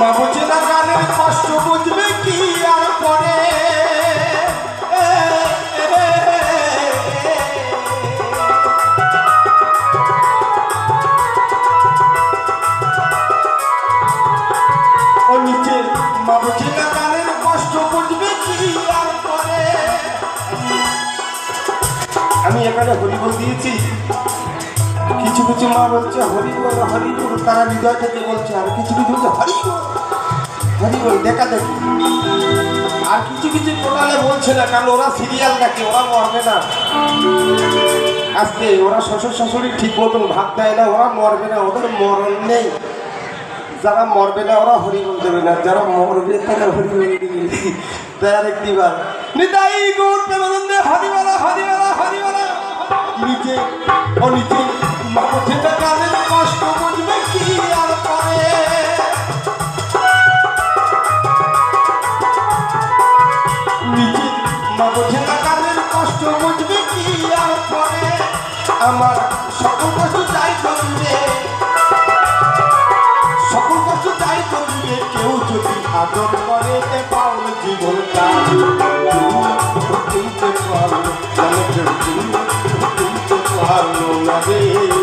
বাবুচেদারের কষ্ট বুঝবে কি আর পরে আমি এখানে হরিবল দিয়েছি। কিছু কিছু মা বলছে হরিবল হরি তারা হৃদয় থেকে বলছে, আর কিছু কিছু বলছে হরিবল হরিবল দেখা দেখি আর কিছু কিছু টোটালে বলছে না, কারণ ওরা সিরিয়াল দেখে, ওরা মরবে না। আজকে ওরা শ্বশুর শাশুড়ি ঠিক মতন ভাত দেয় না, ওরা মরবে না, ওদের মরণ নেই। যারা মরবে না, ওরা হরিবল দেবে না, যারা মরবে তারা হরিবল দেবে। তাই আরেকটিবার নিতাই গৌর প্রেমানন্দে হরিবালা হরিবালা হরিবালা নিচে ও নিচে কানের মাঠে কানের কষ্ট বুঝবে কি আর করে আমার সকল কষ্ট চাই করবে সকল কষ্ট চাই করবে কেউ যদি আদর করে তে পাওল জীবন তার দিতে পারল জানো কেউ দিতে পারল না রে।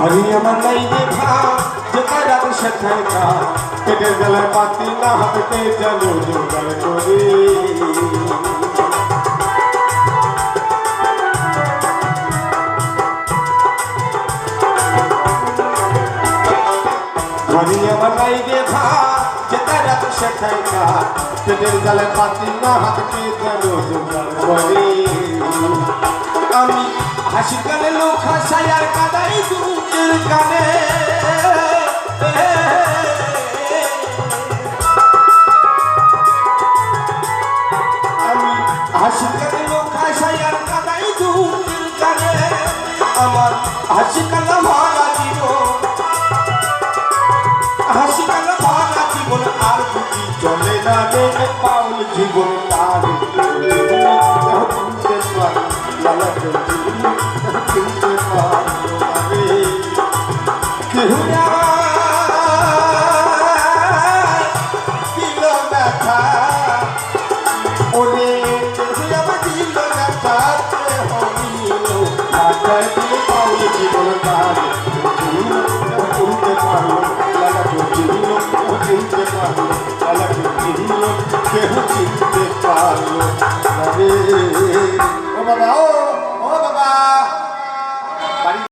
হরি আমার নাই দেখা যেটা যাবে সাথে পেটের জলের পাতি না হাতে জল জোগাড় করি। হরি আমার নাই দেখা যেটা যাবে সেটাই খা পেটের জলের পাতি না, হাতে জল হাসি কানে আমি হাসি কানে লোক হাসাই আমার হাসি কানা ভাঙা জীবন। চলে না রে পাউল জীবন দেখতে পারল ও বাবা ও বাবা।